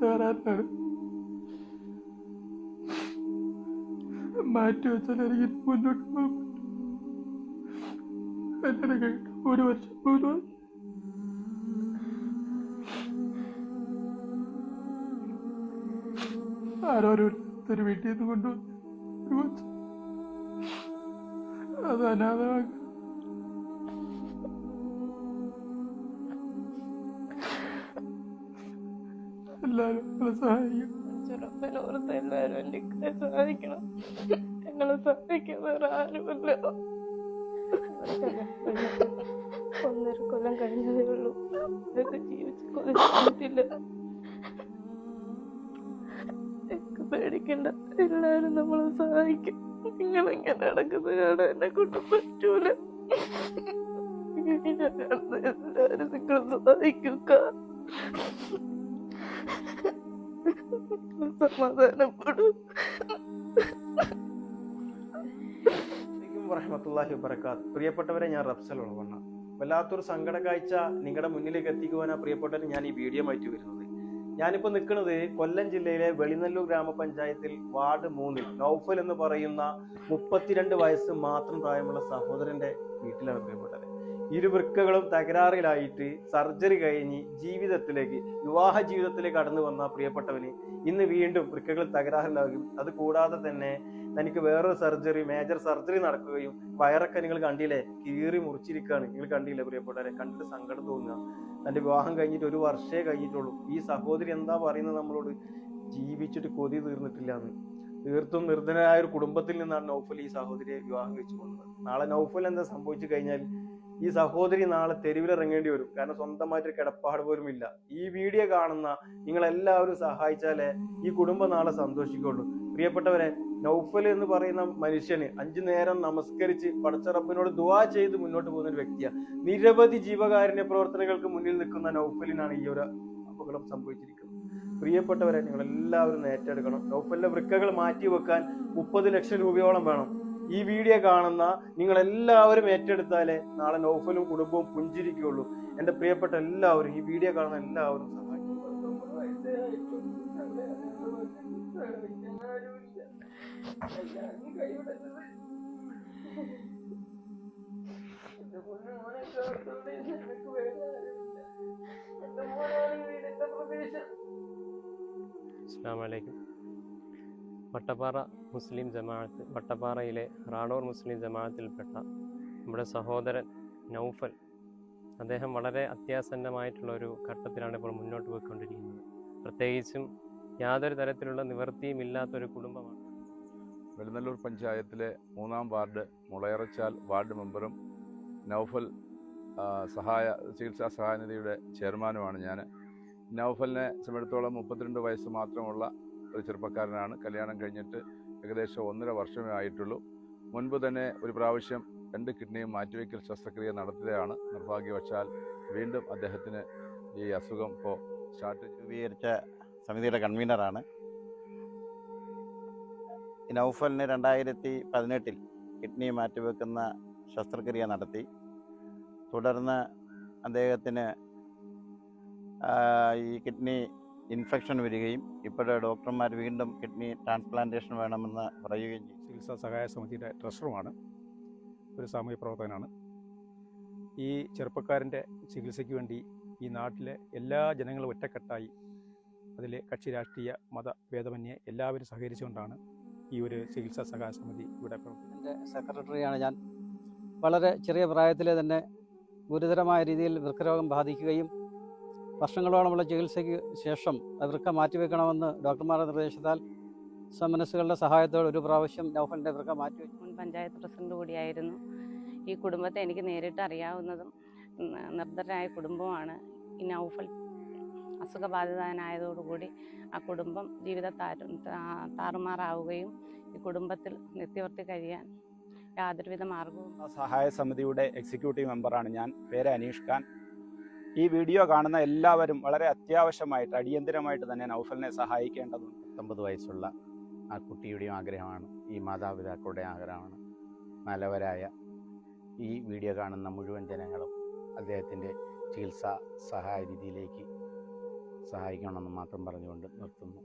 വേറാനാണ് മാറ്റി വെച്ചാൽ എനിക്ക് മുന്നോട്ട് ഒരു വർഷം ഒരു ആരോരോരുത്തർ വീട്ടിൽ നിന്ന് കൊണ്ടുവന്ന് അത് അനാഥമാക്കി എല്ലാവരും സഹായിക്കും ചെറുപ്പനോർത്ത് എല്ലാവരും എന്റെ സഹായിക്കണം. ഞങ്ങളെ ആരുമില്ല ഒന്നര കൊല്ലം കഴിഞ്ഞതേ ഉള്ളൂ. ഇതൊക്കെ ജീവിച്ച് കൊതിച്ചിട്ടില്ല. പേടിക്കണ്ട. എല്ലാരും നമ്മളെ സഹായിക്കും. നിങ്ങളിങ്ങനെ നടക്കുന്നത് കാണാൻ എന്നെ കൊണ്ട് പറ്റൂല. എല്ലാരും നിങ്ങൾ സഹായിക്കുക പ്രിയപ്പെട്ടവരെ ഞാൻ റബ്സൽ ഉളവണ്ണ. വല്ലാത്തൊരു സങ്കട കാഴ്ച നിങ്ങളുടെ മുന്നിലേക്ക് എത്തിക്കുവാൻ പ്രിയപ്പെട്ടവരെ ഞാൻ ഈ വീഡിയോ മാറ്റി വരുന്നത്. ഞാനിപ്പോൾ നിൽക്കുന്നത് കൊല്ലം ജില്ലയിലെ വെളിനല്ലൂർ ഗ്രാമപഞ്ചായത്തിൽ വാർഡ് മൂന്നിൽ. നൗഫൽ എന്ന് പറയുന്ന മുപ്പത്തിരണ്ട് വയസ്സ് മാത്രം പ്രായമുള്ള സഹോദരന്റെ വീട്ടിലാണ് പ്രിയപ്പെട്ടത് ഇരു വൃക്കകളും തകരാറിലായിട്ട് സർജറി കഴിഞ്ഞ് ജീവിതത്തിലേക്ക് വിവാഹ ജീവിതത്തിലേക്ക് കടന്നു വന്ന പ്രിയപ്പെട്ടവന് ഇന്ന് വീണ്ടും വൃക്കകൾ തകരാറിലാകും അത് കൂടാതെ തന്നെ തനിക്ക് വേറൊരു സർജറി മേജർ സർജറി നടക്കുകയും വയറൊക്കെ നിങ്ങൾ കണ്ടില്ലേ? കീറി മുറിച്ചിരിക്കുകയാണ്. നിങ്ങൾ കണ്ടില്ലേ പ്രിയപ്പെട്ടവരെ? കണ്ടിട്ട് സങ്കടം തോന്നുക. തന്റെ വിവാഹം കഴിഞ്ഞിട്ട് ഒരു വർഷേ കഴിഞ്ഞിട്ടുള്ളൂ. ഈ സഹോദരി എന്താ പറയുന്നത് നമ്മളോട്? ജീവിച്ചിട്ട് കൊതി തീർന്നിട്ടില്ല എന്ന്. തീർത്തും നിർധനരായ ഒരു കുടുംബത്തിൽ നിന്നാണ് നൗഫൽ ഈ സഹോദരിയെ വിവാഹം കഴിച്ചു കൊണ്ടത് നാളെ നൗഫൽ എന്താ സംഭവിച്ചു കഴിഞ്ഞാൽ ഈ സഹോദരി നാളെ തെരുവിലിറങ്ങേണ്ടി വരും. കാരണം സ്വന്തമായിട്ട് കിടപ്പാട് പോലും ഇല്ല. ഈ വീഡിയോ കാണുന്ന നിങ്ങൾ എല്ലാവരും സഹായിച്ചാലേ ഈ കുടുംബം നാളെ സന്തോഷിക്കുള്ളൂ പ്രിയപ്പെട്ടവരെ നൗഫൽ എന്ന് പറയുന്ന മനുഷ്യന് അഞ്ചു നേരം നമസ്കരിച്ച് പടച്ചറപ്പിനോട് ദുവാ ചെയ്ത് മുന്നോട്ട് പോകുന്ന ഒരു വ്യക്തിയാണ് നിരവധി ജീവകാരുണ്യ പ്രവർത്തനങ്ങൾക്ക് മുന്നിൽ നിൽക്കുന്ന നൗഫലിനാണ് ഈ ഒരു അപകടം സംഭവിച്ചിരിക്കുന്നത്. പ്രിയപ്പെട്ടവരെ നിങ്ങൾ എല്ലാവരും ഏറ്റെടുക്കണം നൗഫലിന്റെ വൃക്കകൾ മാറ്റി വെക്കാൻ മുപ്പത് ലക്ഷം രൂപയോളം വേണം. ഈ വീഡിയോ കാണുന്ന നിങ്ങൾ എല്ലാവരും ഏറ്റെടുത്താലേ നാളെ നോഫലും കുടുംബവും പുഞ്ചിരിക്കുകയുള്ളൂ. എന്റെ പ്രിയപ്പെട്ട എല്ലാവരും ഈ വീഡിയോ കാണുന്ന എല്ലാവരും അസ്സാം വട്ടപ്പാറ മുസ്ലിം ജമാഅത്ത് വട്ടപ്പാറയിലെ റാണൂർ മുസ്ലിം ജമാഅത്തിൽപ്പെട്ട നമ്മുടെ സഹോദരൻ നൗഫൽ അദ്ദേഹം വളരെ അത്യാസന്നമായിട്ടുള്ള ഒരു ഘട്ടത്തിലാണ് ഇപ്പോൾ മുന്നോട്ട് പോയിക്കൊണ്ടിരിക്കുന്നത്. പ്രത്യേകിച്ചും യാതൊരു തരത്തിലുള്ള നിവൃത്തിയും ഇല്ലാത്തൊരു കുടുംബമാണ്. വെളുന്നല്ലൂർ പഞ്ചായത്തിലെ മൂന്നാം വാർഡ് മുളയറച്ചാൽ വാർഡ് മെമ്പറും നൗഫൽ സഹായ ചികിത്സാ സഹായനിധിയുടെ ചെയർമാനുമാണ് ഞാൻ. നൗഫലിനെ സംബന്ധിച്ചിടത്തോളം മുപ്പത്തിരണ്ട് വയസ്സ് മാത്രമുള്ള ഒരു ചെറുപ്പക്കാരനാണ്. കല്യാണം കഴിഞ്ഞിട്ട് ഏകദേശം ഒന്നര വർഷമേ ആയിട്ടുള്ളൂ. മുൻപ് തന്നെ ഒരു പ്രാവശ്യം രണ്ട് കിഡ്നിയും മാറ്റിവെക്കൽ ശസ്ത്രക്രിയ നടത്തുകയാണ് നിർഭാഗ്യവശാൽ വീണ്ടും അദ്ദേഹത്തിന് ഈ അസുഖം ഇപ്പോൾ സ്റ്റാർട്ട് രൂപീകരിച്ച സമിതിയുടെ കൺവീനറാണ് നൗഫലിന് രണ്ടായിരത്തി പതിനെട്ടിൽ കിഡ്നി മാറ്റിവെക്കുന്ന ശസ്ത്രക്രിയ നടത്തി. തുടർന്ന് അദ്ദേഹത്തിന് ഈ കിഡ്നി ഇൻഫെക്ഷൻ വരികയും ഇപ്പോഴേ ഡോക്ടർമാർ വീണ്ടും കിഡ്നി ട്രാൻസ്പ്ലാന്റേഷൻ വേണമെന്ന് പറയുകയും ചെയ്യും ചികിത്സാ സഹായ സമിതിയുടെ ട്രഷറുമാണ്. ഒരു സാമൂഹ്യ പ്രവർത്തകനാണ്. ഈ ചെറുപ്പക്കാരന്റെ ചികിത്സയ്ക്ക് വേണ്ടി ഈ നാട്ടിലെ എല്ലാ ജനങ്ങളും ഒറ്റക്കെട്ടായി അതിലെ കക്ഷി രാഷ്ട്രീയ മത ഭേദമന്യേ എല്ലാവരും സഹകരിച്ചുകൊണ്ടാണ് ഈ ഒരു ചികിത്സാ സഹായ സമിതി ഇവിടെ പ്രവർത്തിക്കുന്നത്. എന്റെ സെക്രട്ടറിയാണ് ഞാൻ. വളരെ ചെറിയ പ്രായത്തിലെ തന്നെ ഗുരുതരമായ രീതിയിൽ വൃക്കരോഗം ബാധിക്കുകയും വർഷങ്ങളോളമുള്ള ചികിത്സയ്ക്ക് ശേഷം വൃക്ക മാറ്റിവെക്കണമെന്ന് ഡോക്ടർമാരുടെ നിർദ്ദേശത്താൽ സമനസ്സുകളുടെ സഹായത്തോടെ ഒരു പ്രാവശ്യം നൗഫലിന്റെ വൃക്ക മാറ്റിവെച്ചു. മുൻ പഞ്ചായത്ത് പ്രസിഡന്റ് കൂടിയായിരുന്നു. ഈ കുടുംബത്തെ എനിക്ക് നേരിട്ട് അറിയാവുന്നതും നിർദ്ധരായ കുടുംബമാണ് ഈ നൗഫൽ അസുഖബാധിതനായതോടുകൂടി ആ കുടുംബം ജീവിത താരു താറുമാറാവുകയും ഈ കുടുംബത്തിൽ നിത്യവൃത്തി കഴിയാൻ യാതൊരുവിധ മാർഗവും സഹായ സമിതിയുടെ എക്സിക്യൂട്ടീവ് മെമ്പറാണ് ഞാൻ. പേര് അനീഷ് ഖാൻ. ഈ വീഡിയോ കാണുന്ന എല്ലാവരും വളരെ അത്യാവശ്യമായിട്ട് അടിയന്തിരമായിട്ട് തന്നെ നൗഫലിനെ സഹായിക്കേണ്ടതുണ്ട്. പത്തൊമ്പത് വയസ്സുള്ള ആ കുട്ടിയുടെയും ആഗ്രഹമാണ് ഈ മാതാപിതാക്കളുടെ ആഗ്രഹമാണ്. നല്ലവരായ ഈ വീഡിയോ കാണുന്ന മുഴുവൻ ജനങ്ങളും അദ്ദേഹത്തിന്റെ ചികിത്സാ സഹായ രീതിയിലേക്ക് സഹായിക്കണമെന്ന് മാത്രം പറഞ്ഞുകൊണ്ട് നിർത്തുന്നു.